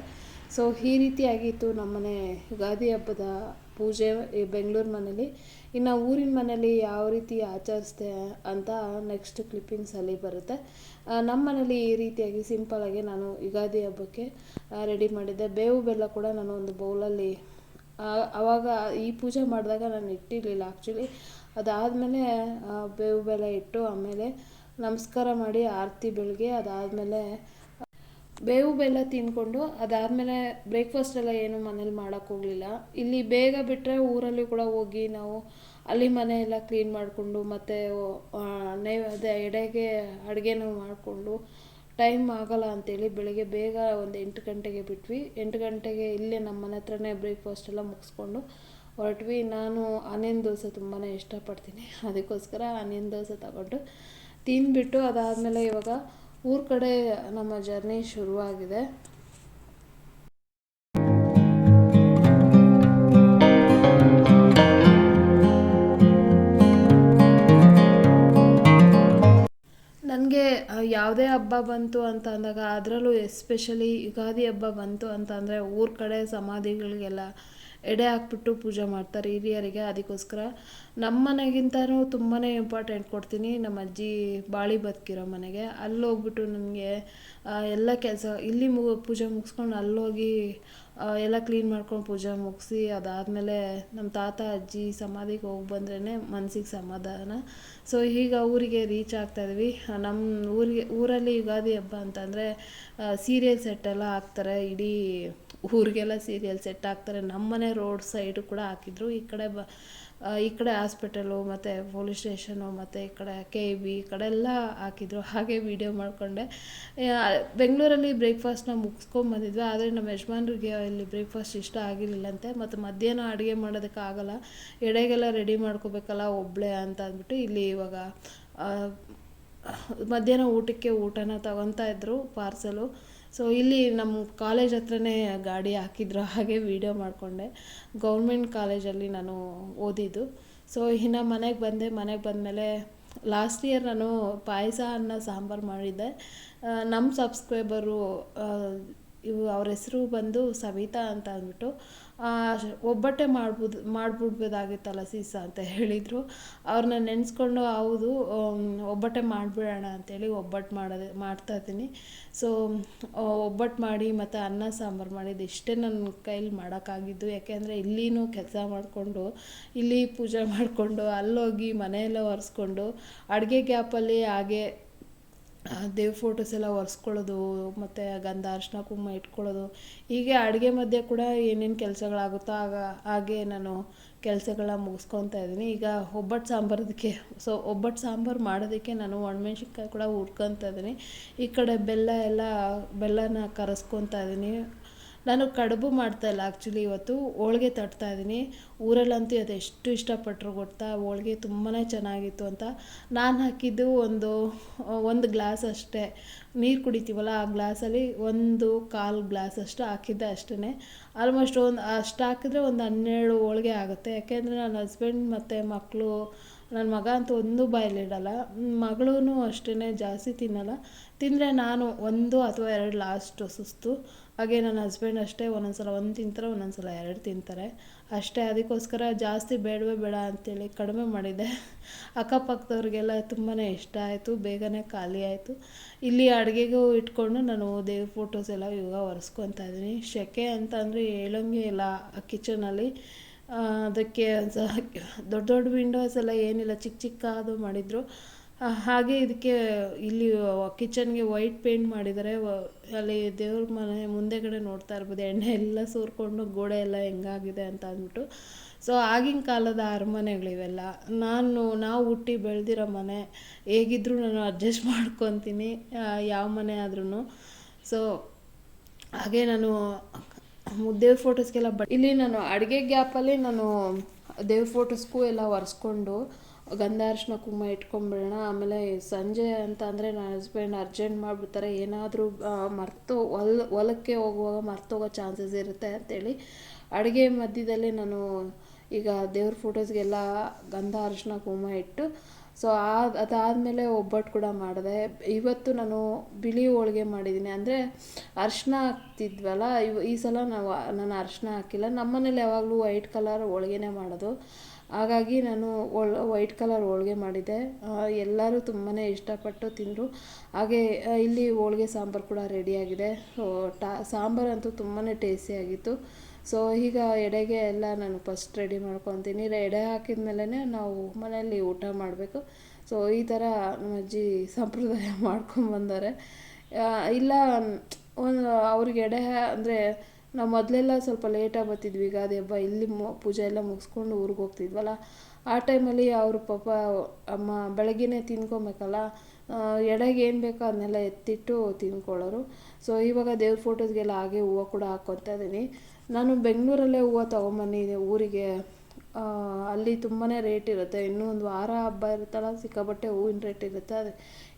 ಸೊ ಈ ರೀತಿಯಾಗಿತ್ತು ನಮ್ಮನೆ ಯುಗಾದಿ ಹಬ್ಬದ ಪೂಜೆ ಬೆಂಗಳೂರು ಮನೇಲಿ. ಇನ್ನು ಊರಿನ ಮನೇಲಿ ಯಾವ ರೀತಿ ಆಚರಿಸ್ದೆ ಅಂತ ನೆಕ್ಸ್ಟ್ ಕ್ಲಿಪ್ಪಿಂಗ್ಸಲ್ಲಿ ಬರುತ್ತೆ. ನಮ್ಮ ಮನೇಲಿ ಈ ರೀತಿಯಾಗಿ ಸಿಂಪಲಾಗಿ ನಾನು ಯುಗಾದಿ ಹಬ್ಬಕ್ಕೆ ರೆಡಿ ಮಾಡಿದ್ದೆ. ಬೇವು ಬೆಲ್ಲ ಕೂಡ ನಾನು ಒಂದು ಬೌಲಲ್ಲಿ ಆವಾಗ ಈ ಪೂಜೆ ಮಾಡಿದಾಗ ನಾನು ಇಟ್ಟಿರಲಿಲ್ಲ ಆ್ಯಕ್ಚುಲಿ ಅದಾದಮೇಲೆ ಬೇವು ಬೆಲ್ಲ ಇಟ್ಟು ಆಮೇಲೆ ನಮಸ್ಕಾರ ಮಾಡಿ ಆರತಿ ಬೆಳಗ್ಗೆ ಅದಾದಮೇಲೆ ಬೇವು ಬೆಲ್ಲ ತಿಂದ್ಕೊಂಡು ಅದಾದಮೇಲೆ ಬ್ರೇಕ್ಫಾಸ್ಟ್ ಎಲ್ಲ ಏನು ಮನೇಲಿ ಮಾಡೋಕ್ಕೋಗಲಿಲ್ಲ ಇಲ್ಲಿ ಬೇಗ ಬಿಟ್ಟರೆ ಊರಲ್ಲಿ ಕೂಡ ಹೋಗಿ ನಾವು ಅಲ್ಲಿ ಮನೆ ಎಲ್ಲ ಕ್ಲೀನ್ ಮಾಡಿಕೊಂಡು ಮತ್ತು ಅದೇ ಎಡೆಗೆ ಅಡುಗೆನೂ ಮಾಡಿಕೊಂಡು ಟೈಮ್ ಆಗಲ್ಲ ಅಂತೇಳಿ ಬೆಳಗ್ಗೆ ಬೇಗ ಒಂದು ಎಂಟು ಗಂಟೆಗೆ ಬಿಟ್ವಿ. ಎಂಟು ಗಂಟೆಗೆ ಇಲ್ಲೇ ನಮ್ಮ ಮನೆ ಹತ್ರನೇ ಬ್ರೇಕ್ಫಾಸ್ಟ್ ಎಲ್ಲ ಮುಗಿಸ್ಕೊಂಡು ಹೊರಟ್ವಿ. ನಾನು ಆನಿಯನ್ ದೋಸೆ ತುಂಬಾ ಇಷ್ಟಪಡ್ತೀನಿ. ಅದಕ್ಕೋಸ್ಕರ ಆನಿಯನ್ ದೋಸೆ ತಗೊಂಡು ತಿಂದ್ಬಿಟ್ಟು ಅದಾದಮೇಲೆ ಇವಾಗ ಊರ ಕಡೆ ನಮ್ಮ ಜರ್ನಿ ಶುರುವಾಗಿದೆ. ನನಗೆ ಯಾವುದೇ ಹಬ್ಬ ಬಂತು ಅಂತ ಅಂದಾಗ ಅದರಲ್ಲೂ ಎಸ್ಪೆಷಲಿ ಯುಗಾದಿ ಹಬ್ಬ ಬಂತು ಅಂತ ಅಂದರೆ ಊರ ಕಡೆ ಸಮಾಧಿಗಳಿಗೆಲ್ಲ ಎಡೆ ಹಾಕ್ಬಿಟ್ಟು ಪೂಜೆ ಮಾಡ್ತಾರೆ ಹಿರಿಯರಿಗೆ, ಅದಕ್ಕೋಸ್ಕರ ನಮ್ಮ ಮನೆಗಿಂತನೂ ತುಂಬಾ ಇಂಪಾರ್ಟೆಂಟ್ ಕೊಡ್ತೀನಿ. ನಮ್ಮ ಅಜ್ಜಿ ಬಾಳಿ ಬದುಕಿರೋ ಮನೆಗೆ. ಅಲ್ಲಿ ಹೋಗ್ಬಿಟ್ಟು ನಮಗೆ ಎಲ್ಲ ಕೆಲಸ, ಇಲ್ಲಿ ಮುಗ ಪೂಜೆ ಮುಗಿಸ್ಕೊಂಡು ಅಲ್ಲೋಗಿ ಎಲ್ಲ ಕ್ಲೀನ್ ಮಾಡ್ಕೊಂಡು ಪೂಜೆ ಮುಗಿಸಿ, ಅದಾದಮೇಲೆ ನಮ್ಮ ತಾತ, ಅಜ್ಜಿ ಸಮಾಧಿಗೆ ಹೋಗಿ ಬಂದ್ರೇ ಮನಸ್ಸಿಗೆ ಸಮಾಧಾನ. ಸೊ ಈಗ ಊರಿಗೆ ರೀಚ್ ಆಗ್ತಾ ಇದ್ವಿ. ನಮ್ಮ ಊರಿಗೆ, ಊರಲ್ಲಿ ಯುಗಾದಿ ಹಬ್ಬ ಅಂತಂದರೆ ಸೀರಿಯಲ್ ಸೆಟ್ ಎಲ್ಲ ಹಾಕ್ತಾರೆ. ಇಡೀ ಊರಿಗೆಲ್ಲ ಸೀರಿಯಲ್ ಸೆಟ್ ಹಾಕ್ತಾರೆ. ನಮ್ಮನೆ ರೋಡ್ ಸೈಡು ಕೂಡ ಹಾಕಿದ್ರು. ಈ ಕಡೆ ಬ ಈ ಕಡೆ ಹಾಸ್ಪಿಟಲು ಮತ್ತು ಪೊಲೀಸ್ ಸ್ಟೇಷನು ಮತ್ತು ಈ ಕಡೆ ಕೆ ಬಿ ಈ ಕಡೆ ಎಲ್ಲ ಹಾಕಿದ್ರು. ಹಾಗೆ ವೀಡಿಯೋ ಮಾಡಿಕೊಂಡೆ. ಬೆಂಗಳೂರಲ್ಲಿ ಬ್ರೇಕ್ಫಾಸ್ಟ್ನ ಮುಗಿಸ್ಕೊಂಬಂದಿದ್ವಿ ಆದರೆ ನಮ್ಮ ಯಜಮಾನ್ರಿಗೆ ಇಲ್ಲಿ ಬ್ರೇಕ್ಫಾಸ್ಟ್ ಇಷ್ಟ ಆಗಿರಲಿಲ್ಲಂತೆ ಮತ್ತು ಮಧ್ಯಾಹ್ನ ಅಡುಗೆ ಮಾಡೋದಕ್ಕೆ ಆಗಲ್ಲ. ಎಡೆಗೆಲ್ಲ ರೆಡಿ ಮಾಡ್ಕೋಬೇಕಲ್ಲ ಒಬ್ಬಳೇ ಅಂತ ಅಂದ್ಬಿಟ್ಟು ಇಲ್ಲಿ ಇವಾಗ ಮಧ್ಯಾಹ್ನ ಊಟಕ್ಕೆ ಊಟನ ತಗೊತಾ ಇದ್ದರು ಪಾರ್ಸಲು ಸೊ ಇಲ್ಲಿ ನಮ್ಮ ಕಾಲೇಜ್ ಹತ್ರನೇ ಗಾಡಿ ಹಾಕಿದ್ರು, ಹಾಗೆ ವೀಡಿಯೋ ಮಾಡಿಕೊಂಡೆ. ಗೌರ್ಮೆಂಟ್ ಕಾಲೇಜಲ್ಲಿ ನಾನು ಓದಿದ್ದು. ಸೊ ಇನ್ನು ಮನೆಗೆ ಬಂದೆ, ಮನೆಗೆ ಬಂದಮೇಲೆ ಲಾಸ್ಟ್ ಇಯರ್ ನಾನು ಪಾಯಸ ಅನ್ನ ಸಾಂಬಾರು ಮಾಡಿದ್ದೆ. ನಮ್ಮ ಸಬ್ಸ್ಕ್ರೈಬರು ಇವು ಅವ್ರ ಹೆಸರು ಬಂದು ಸವಿತಾ ಅಂತ ಅಂದ್ಬಿಟ್ಟು ಒಬ್ಬಟ್ಟೆ ಮಾಡ್ಬೋದು ಮಾಡ್ಬಿಡ್ಬೋದಾಗಿತ್ತಲ್ಲ ಸೀಸ ಅಂತ ಹೇಳಿದರು. ಅವ್ರನ್ನ ನೆನೆಸ್ಕೊಂಡು ಹೌದು ಒಬ್ಬಟ್ಟೆ ಮಾಡಿಬಿಡೋಣ ಅಂತೇಳಿ ಒಬ್ಬಟ್ಟು ಮಾಡೋದು ಮಾಡ್ತಾಯಿದ್ದೀನಿ ಸೊ ಒಬ್ಬಟ್ಟು ಮಾಡಿ ಮತ್ತು ಅನ್ನ, ಸಾಂಬಾರು ಮಾಡಿದ್ದು ಇಷ್ಟೇ ನನ್ನ ಕೈಲಿ ಮಾಡೋಕ್ಕಾಗಿದ್ದು. ಯಾಕೆಂದರೆ ಇಲ್ಲಿನೂ ಕೆಲಸ ಮಾಡಿಕೊಂಡು, ಇಲ್ಲಿ ಪೂಜೆ ಮಾಡಿಕೊಂಡು, ಅಲ್ಲೋಗಿ ಮನೆಯೆಲ್ಲ ಒರೆಸ್ಕೊಂಡು, ಅಡುಗೆ ಗ್ಯಾಪಲ್ಲಿ ಹಾಗೆ ದೇವ್ರ ಫೋಟೋಸ್ ಎಲ್ಲ ಒರೆಸ್ಕೊಳ್ಳೋದು, ಮತ್ತು ಗಂಧ ಅರಿಶಿನ ಕುಂಕುಮ ಇಟ್ಕೊಳ್ಳೋದು. ಹೀಗೆ ಅಡುಗೆ ಮಧ್ಯೆ ಕೂಡ ಏನೇನು ಕೆಲಸಗಳಾಗುತ್ತೋ ಆಗ, ಹಾಗೆ ನಾನು ಕೆಲಸಗಳನ್ನ ಮುಗಿಸ್ಕೊತಾ ಇದ್ದೀನಿ. ಈಗ ಒಬ್ಬಟ್ಟು ಸಾಂಬಾರದಕ್ಕೆ ಸೊ ಒಬ್ಬಟ್ಟು ಸಾಂಬಾರು ಮಾಡೋದಕ್ಕೆ ನಾನು ಒಣಮೆಣ್ಸಿನ್ಕಾಯಿ ಕೂಡ ಹುರ್ಕೊತಾ ಇದ್ದೀನಿ. ಈ ಕಡೆ ಬೆಲ್ಲ ಎಲ್ಲ, ಬೆಲ್ಲನ ಕರಸ್ಕೊತಾ ಇದ್ದೀನಿ. ನಾನು ಕಡುಬು ಮಾಡ್ತಾಯಿಲ್ಲ ಆ್ಯಕ್ಚುಲಿ ಇವತ್ತು. ಹೋಳಿಗೆ ತಟ್ತಾ ಇದ್ದೀನಿ. ಊರಲ್ಲಂತೂ ಅದು ಎಷ್ಟು ಇಷ್ಟಪಟ್ಟರು ಗೊತ್ತಾ? ಹೋಳಿಗೆ ತುಂಬಾ ಚೆನ್ನಾಗಿತ್ತು ಅಂತ. ನಾನು ಹಾಕಿದ್ದು ಒಂದು ಒಂದು ಗ್ಲಾಸ್ ಅಷ್ಟೇ. ನೀರು ಕುಡಿತೀವಲ್ಲ ಆ ಗ್ಲಾಸಲ್ಲಿ ಒಂದು ಕಾಲು ಗ್ಲಾಸ್ ಅಷ್ಟು ಹಾಕಿದ್ದೆ ಅಷ್ಟೇ ಆಲ್ಮೋಸ್ಟ್ ಒಂದು ಅಷ್ಟು ಹಾಕಿದ್ರೆ ಒಂದು ಹನ್ನೆರಡು ಹೋಳಿಗೆ ಆಗುತ್ತೆ. ಯಾಕೆಂದರೆ ನನ್ನ ಹಸ್ಬೆಂಡ್ ಮತ್ತು ಮಕ್ಕಳು ನನ್ನ ಮಗ ಅಂತೂ ಒಂದು ಬಾಯಲ್ಲಿಡಲ್ಲ ಮಗಳೂ ಅಷ್ಟೇ ಜಾಸ್ತಿ ತಿನ್ನಲ್ಲ. ತಿಂದರೆ ನಾನು ಒಂದು ಅಥವಾ ಎರಡು ಲಾಸ್ಟು ಸುಸ್ತು. ಹಾಗೆ ನನ್ನ ಹಸ್ಬೆಂಡ್ ಅಷ್ಟೇ ಒಂದೊಂದು ಸಲ ಒಂದು ತಿಂತಾರೆ ಒಂದೊಂದು ಸಲ ಎರಡು ತಿಂತಾರೆ. ಅಷ್ಟೇ, ಅದಕ್ಕೋಸ್ಕರ ಜಾಸ್ತಿ ಬೇಡವೇ ಬೇಡ ಅಂತೇಳಿ ಕಡಿಮೆ ಮಾಡಿದ್ದೆ ಅಕ್ಕಪಕ್ಕದವ್ರಿಗೆಲ್ಲ ತುಂಬಾ ಇಷ್ಟ ಆಯಿತು, ಬೇಗನೆ ಖಾಲಿ ಆಯಿತು. ಇಲ್ಲಿ ಅಡುಗೆಗೂ ಇಟ್ಕೊಂಡು ನಾನು ದೇವ್ರ ಫೋಟೋಸ್ ಎಲ್ಲ ಇವಾಗ ಒರೆಸ್ಕೊತಾ ಇದ್ದೀನಿ. ಸೆಕೆ ಅಂತ ಅಂದರೆ ಹೇಳೋಂಗೆ ಇಲ್ಲ. ಆ ಕಿಚನಲ್ಲಿ ಅದಕ್ಕೆ ದೊಡ್ಡ ದೊಡ್ಡ ವಿಂಡೋಸ್ ಎಲ್ಲ ಏನಿಲ್ಲ, ಚಿಕ್ಕ ಚಿಕ್ಕ ಅದು ಮಾಡಿದರು ಹಾಗೆ ಇದಕ್ಕೆ ಇಲ್ಲಿ ಕಿಚನ್ಗೆ ವೈಟ್ ಪೇಂಟ್ ಮಾಡಿದ್ದಾರೆ. ಅಲ್ಲಿ ದೇವ್ರ ಮನೆ ಮುಂದೆಗಡೆ ನೋಡ್ತಾ ಇರ್ಬೋದು, ಎಣ್ಣೆ ಎಲ್ಲ ಸೂರ್ಕೊಂಡು ಗೋಡೆ ಎಲ್ಲ ಹೆಂಗಾಗಿದೆ ಅಂತ ಅಂದ್ಬಿಟ್ಟು. ಸೊ ಆಗಿನ ಕಾಲದ ಅರಮನೆಗಳಿವೆಲ್ಲ. ನಾನು, ನಾವು ಹುಟ್ಟಿ ಬೆಳೆದಿರೋ ಮನೆ ಹೇಗಿದ್ದರೂ ನಾನು ಅಡ್ಜಸ್ಟ್ ಮಾಡ್ಕೊತೀನಿ ಯಾವ ಮನೆ ಆದ್ರೂ ಸೊ ಹಾಗೆ ನಾನು ದೇವ್ರ ಫೋಟೋಸ್ಗೆಲ್ಲ ಬಟ್ ಇಲ್ಲಿ ನಾನು ಅಡುಗೆ ಗ್ಯಾಪಲ್ಲಿ ನಾನು ದೇವ್ರ ಫೋಟೋಸ್ಗೂ ಎಲ್ಲ ಒರೆಸ್ಕೊಂಡು ಗಂಧ ಅರಿಶಿನ ಕುಂಕುಮ ಇಟ್ಕೊಂಡ್ಬಿಡೋಣ ಆಮೇಲೆ ಸಂಜೆ ಅಂತ ಅಂದರೆ ನನ್ನ ಹಸ್ಬೆಂಡ್ ಅರ್ಜೆಂಟ್ ಮಾಡಿಬಿಡ್ತಾರೆ. ಏನಾದರೂ ಮರ್ತು ಹೊಲ, ಹೊಲಕ್ಕೆ ಹೋಗುವಾಗ ಮರ್ತೋಗೋ ಚಾನ್ಸಸ್ ಇರುತ್ತೆ ಅಂತೇಳಿ ಅಡುಗೆ ಮಧ್ಯದಲ್ಲಿ ನಾನು ಈಗ ದೇವ್ರ ಫೋಟೋಸ್ಗೆಲ್ಲ ಗಂಧ ಅರಿಶಿನ ಕುಂಕುಮ ಇಟ್ಟು ಸೊ ಅದು ಅದಾದಮೇಲೆ ಒಬ್ಬಟ್ಟು ಕೂಡ ಮಾಡಿದೆ. ಇವತ್ತು ನಾನು ಬಿಳಿ ಹೋಳಿಗೆ ಮಾಡಿದ್ದೀನಿ. ಅಂದರೆ ಅರಿಶಿನ ಹಾಕ್ತಿದ್ವಲ್ಲ, ಇವ್, ಈ ಸಲ ನಾವು ನಾನು ಅರ್ಶಿನ ಹಾಕಿಲ್ಲ. ನಮ್ಮನೇಲಿ ಯಾವಾಗಲೂ ವೈಟ್ ಕಲರ್ ಹೋಳಿಗೆನೇ ಮಾಡೋದು. ಹಾಗಾಗಿ ನಾನು ವೈಟ್ ಕಲರ್ ಹೋಳಿಗೆ ಮಾಡಿದ್ದೆ. ಎಲ್ಲರೂ ತುಂಬಾ ಇಷ್ಟಪಟ್ಟು ತಿಂದರು. ಹಾಗೆ ಇಲ್ಲಿ ಹೋಳಿಗೆ ಸಾಂಬಾರು ಕೂಡ ರೆಡಿಯಾಗಿದೆ ಟಾ ಸಾಂಬಾರಂತೂ ತುಂಬಾ ಟೇಸ್ಟಿಯಾಗಿತ್ತು ಸೊ ಈಗ ಎಡೆಗೆ ಎಲ್ಲ ನಾನು ಫಸ್ಟ್ ರೆಡಿ ಮಾಡ್ಕೊತೀನಿ. ಎಡೆ ಹಾಕಿದ ಮೇಲೇ ನಾವು ಮನೆಯಲ್ಲಿ ಊಟ ಮಾಡಬೇಕು. ಸೊ ಈ ಥರ ನಮ್ಮ ಅಜ್ಜಿ ಸಂಪ್ರದಾಯ ಮಾಡ್ಕೊಂಬಂದರೆ ಇಲ್ಲ, ಒಂದು ಅವ್ರಿಗೆ ಎಡೆ ಅಂದರೆ ನಾವು ಮೊದಲೆಲ್ಲ ಸ್ವಲ್ಪ ಲೇಟಾಗಿ ಬರ್ತಿದ್ವಿ. ಯುಗಾದಿ ಹಬ್ಬ, ಇಲ್ಲಿ ಪೂಜೆ ಎಲ್ಲ ಮುಗಿಸ್ಕೊಂಡು ಊರಿಗೆ ಹೋಗ್ತಿದ್ವಲ್ಲ. ಆ ಟೈಮಲ್ಲಿ ಅವರು ಪಾಪ ಅಮ್ಮ ಬೆಳಗ್ಗೆನೇ ತಿನ್ಕೊಬೇಕಲ್ಲ. ಎಡೆಗೆ ಏನು ಬೇಕೋ ಅದನ್ನೆಲ್ಲ ಎತ್ತಿಟ್ಟು ತಿನ್ಕೊಳ್ಳೋರು. ಸೊ ಇವಾಗ ದೇವ್ರ ಫೋಟೋಸ್ಗೆಲ್ಲ ಹಾಗೆ ಹೂವು ಕೂಡ ಹಾಕ್ಕೊತಾ ಇದ್ದೀನಿ ನಾನು ಬೆಂಗಳೂರಲ್ಲೇ ಹೂವು ತೊಗೊಂಬಂದಿದ್ದೆ ಊರಿಗೆ. ಅಲ್ಲಿ ತುಂಬಾ ರೇಟ್ ಇರುತ್ತೆ. ಇನ್ನೂ ಒಂದು ವಾರ ಹಬ್ಬ ಇರುತ್ತಲ್ಲ, ಸಿಕ್ಕಾಪಟ್ಟೆ ಹೂವಿನ ರೇಟ್ ಇರುತ್ತೆ. ಅದು,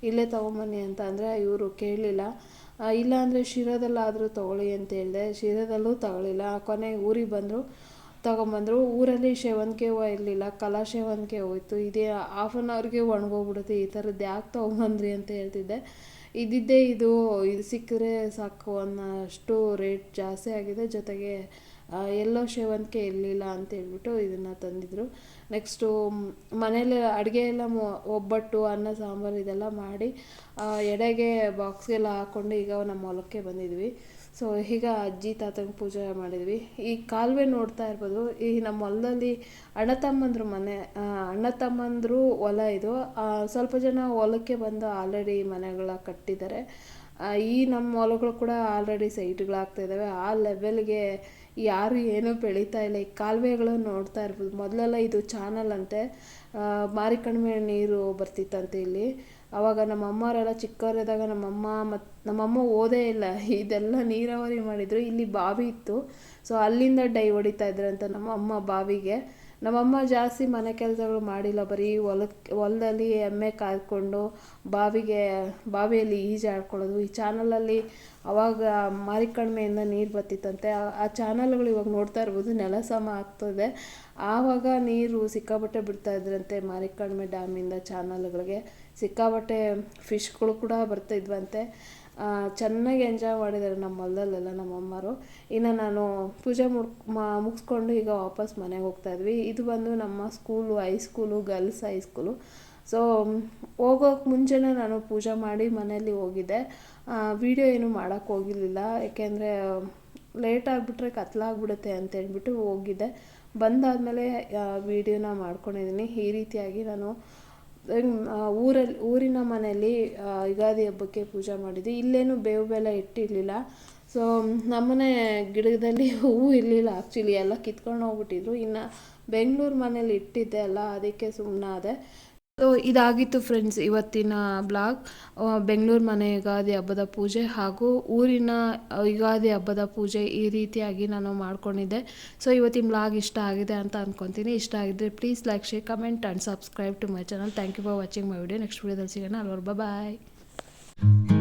ಇಲ್ಲೇ ತೊಗೊಂಬನ್ನಿ ಅಂತ ಅಂದರೆ ಇವರು ಕೇಳಲಿಲ್ಲ ಇಲ್ಲ ಅಂದರೆ ಶಿರಾದಲ್ಲಾದರೂ ತೊಗೊಳ್ಳಿ ಅಂತ ಹೇಳಿದೆ. ಶಿರದಲ್ಲೂ ತಗೊಳ್ಳಿಲ್ಲ. ಕೊನೆಗೆ ಊರಿಗೆ ಬಂದರು, ತೊಗೊಂಬಂದರು. ಊರಲ್ಲಿ ಸೇವಂತಿಗೆ ಹೂವು ಇರಲಿಲ್ಲ. ಕಲಾ ಸೇವಂತಿಗೆ ಇತ್ತು. ಇದೇ ಹಾಫ್ ಆನ್ ಅವರ್ಗೆ ಒಣಗೋಗ್ಬಿಡುತ್ತೆ. ಈ ಥರದ್ದು ಯಾಕೆ ತೊಗೊಂಬಂದ್ರಿ ಅಂತ ಹೇಳ್ತಿದ್ದೆ. ಇದ್ದಿದ್ದೇ ಇದು ಇದು ಸಿಕ್ಕಿದ್ರೆ ಸಾಕು ಅನ್ನೋಷ್ಟು ರೇಟ್ ಜಾಸ್ತಿ ಆಗಿದೆ. ಜೊತೆಗೆ ಎಲ್ಲೋ ಸೇವಂತಿಗೆ ಇರಲಿಲ್ಲ ಅಂತ ಹೇಳ್ಬಿಟ್ಟು ಇದನ್ನು ತಂದಿದ್ರು. ನೆಕ್ಸ್ಟು ಮನೇಲಿ ಅಡುಗೆ ಎಲ್ಲ ಒಬ್ಬಟ್ಟು, ಅನ್ನ, ಸಾಂಬಾರು ಇದೆಲ್ಲ ಮಾಡಿ ಎಡೆಗೆ ಬಾಕ್ಸ್ಗೆಲ್ಲ ಹಾಕ್ಕೊಂಡು ಈಗ ನಮ್ಮ ಹೊಲಕ್ಕೆ ಬಂದಿದ್ವಿ. ಸೊ ಈಗ ಅಜ್ಜಿ ತಾತನ ಪೂಜೆ ಮಾಡಿದ್ವಿ. ಈ ಕಾಲುವೆ ನೋಡ್ತಾ ಇರ್ಬೋದು. ಈ ನಮ್ಮ ಹೊಲದಲ್ಲಿ ಅಣ್ಣ ತಮ್ಮಂದ್ರ ಮನೆ ಅಣ್ಣ ತಮ್ಮಂದರು ಹೊಲ ಇದು. ಸ್ವಲ್ಪ ಜನ ಹೊಲಕ್ಕೆ ಬಂದು ಆಲ್ರೆಡಿ ಮನೆಗಳ ಕಟ್ಟಿದ್ದಾರೆ. ಈ ನಮ್ಮ ಹೊಲಗಳು ಕೂಡ ಆಲ್ರೆಡಿ ಸೈಟ್ಗಳಾಗ್ತಾ ಇದ್ದಾವೆ ಆ ಲೆವೆಲ್ಗೆ ಯಾರು ಏನೂ ಬೆಳೀತಾ ಇಲ್ಲ. ಈ ಕಾಲುವೆಗಳು ನೋಡ್ತಾ ಇರ್ಬೋದು. ಮೊದಲೆಲ್ಲ ಇದು ಚಾನಲ್ ಅಂತೆ. ಮಾರಿಕಣ್ಮೆ ನೀರು ಬರ್ತಿತ್ತಂತೆ ಇಲ್ಲಿ. ಆವಾಗ ನಮ್ಮ ಅಮ್ಮವರೆಲ್ಲ ಚಿಕ್ಕವರಿದ್ದಾಗ ನಮ್ಮಮ್ಮ ಮತ್ತು ನಮ್ಮಮ್ಮ ಓದೇ ಇಲ್ಲ. ಇದೆಲ್ಲ ನೀರಾವರಿ ಮಾಡಿದರು. ಇಲ್ಲಿ ಬಾವಿ ಇತ್ತು. ಸೊ ಅಲ್ಲಿಂದ ಡೈ ಹೊಡಿತಾ ಇದ್ರಂತೆ ನಮ್ಮ ಅಮ್ಮ ಬಾವಿಗೆ. ನಮ್ಮಮ್ಮ ಜಾಸ್ತಿ ಮನೆ ಕೆಲಸಗಳು ಮಾಡಿಲ್ಲ. ಬರೀ ಹೊಲಕ್ಕೆ ಹೊಲದಲ್ಲಿ ಎಮ್ಮೆ ಕಾಯ್ಕೊಂಡು ಬಾವಿಗೆ, ಬಾವಿಯಲ್ಲಿ ಈಜಾಡ್ಕೊಳ್ಳೋದು ಈ ಚಾನಲಲ್ಲಿ ಅವಾಗ ಮಾರಿಕಣ್ಮೆಯಿಂದ ನೀರು ಬತ್ತಿತ್ತಂತೆ ಆ ಚಾನಲ್ಗಳು ಇವಾಗ ನೋಡ್ತಾ ಇರ್ಬೋದು. ನೆಲ ಸಮ ಆಗ್ತದೆ. ಆವಾಗ ನೀರು ಸಿಕ್ಕಾಬಟ್ಟೆ ಬಿಡ್ತಾ ಇದ್ರಂತೆ ಮಾರಿಕಣ್ಮೆ ಡ್ಯಾಮಿಂದ ಚಾನಲ್ಗಳಿಗೆ. ಸಿಕ್ಕಾಬಟ್ಟೆ ಫಿಶ್ಗಳು ಕೂಡ ಬರ್ತಾಯಿದ್ವಂತೆ ಚೆನ್ನಾಗಿ ಎಂಜಾಯ್ ಮಾಡಿದ್ದಾರೆ ನಮ್ಮ ಹೊಲದಲ್ಲೆಲ್ಲ ನಮ್ಮ ಅಮ್ಮರು. ಇನ್ನು ನಾನು ಪೂಜೆ ಮುಡ್ ಮುಗಿಸ್ಕೊಂಡು ಈಗ ವಾಪಸ್ ಮನೆಗೆ ಹೋಗ್ತಾ ಇದ್ವಿ. ಇದು ಬಂದು ನಮ್ಮ school high school girls high school so ಹೋಗೋಕೆ ಮುಂಚೆನೇ ನಾನು ಪೂಜೆ ಮಾಡಿ ಮನೆಯಲ್ಲಿ ಹೋಗಿದ್ದೆ. ವಿಡಿಯೋ ಏನು ಮಾಡೋಕ್ಕೆ ಹೋಗಿರಲಿಲ್ಲ. ಏಕೆಂದರೆ ಲೇಟ್ ಆಗಿಬಿಟ್ರೆ ಕತ್ಲಾಗ್ಬಿಡುತ್ತೆ ಅಂತ ಹೇಳ್ಬಿಟ್ಟು ಹೋಗಿದ್ದೆ. ಬಂದಾದಮೇಲೆ ವಿಡಿಯೋನ ಮಾಡ್ಕೊಂಡಿದ್ದೀನಿ. ಈ ರೀತಿಯಾಗಿ ನಾನು ಊರಲ್ಲಿ ಊರಿನ ಮನೆಯಲ್ಲಿ ಯುಗಾದಿ ಹಬ್ಬಕ್ಕೆ ಪೂಜೆ ಮಾಡಿದ್ವಿ. ಇಲ್ಲೇನು ಬೇವು ಬೆಲ್ಲ ಇಟ್ಟಿರಲಿಲ್ಲ. ಸೊ ನಮ್ಮನೆ ಗಿಡದಲ್ಲಿ ಹೂವು ಇರಲಿಲ್ಲ ಆ್ಯಕ್ಚುಲಿ ಎಲ್ಲ ಕಿತ್ಕೊಂಡು ಹೋಗ್ಬಿಟ್ಟಿದ್ರು. ಇನ್ನು ಬೆಂಗಳೂರು ಮನೇಲಿ ಇಟ್ಟಿದ್ದೆ ಅಲ್ಲ, ಅದಕ್ಕೆ ಸುಮ್ಮನಾದೆ ಸೊ ಇದಾಗಿತ್ತು ಫ್ರೆಂಡ್ಸ್ ಇವತ್ತಿನ ಬ್ಲಾಗ್ ಬೆಂಗಳೂರು ಮನೆ ಯುಗಾದಿ ಹಬ್ಬದ ಪೂಜೆ ಹಾಗೂ ಊರಿನ ಯುಗಾದಿ ಹಬ್ಬದ ಪೂಜೆ ಈ ರೀತಿಯಾಗಿ ನಾನು ಮಾಡ್ಕೊಂಡಿದ್ದೆ. ಸೊ ಇವತ್ತಿನ ಬ್ಲಾಗ್ ಇಷ್ಟ ಆಗಿದೆ ಅಂತ ಅಂದ್ಕೊತೀನಿ ಇಷ್ಟ ಆಗಿದ್ದರೆ please like share comment and subscribe to my channel thank you for watching my video next ವಿಡಿಯೋದಲ್ಲಿ ಸಿಗೋಣ. ಅಲ್ವರ್ ಬಾಯ್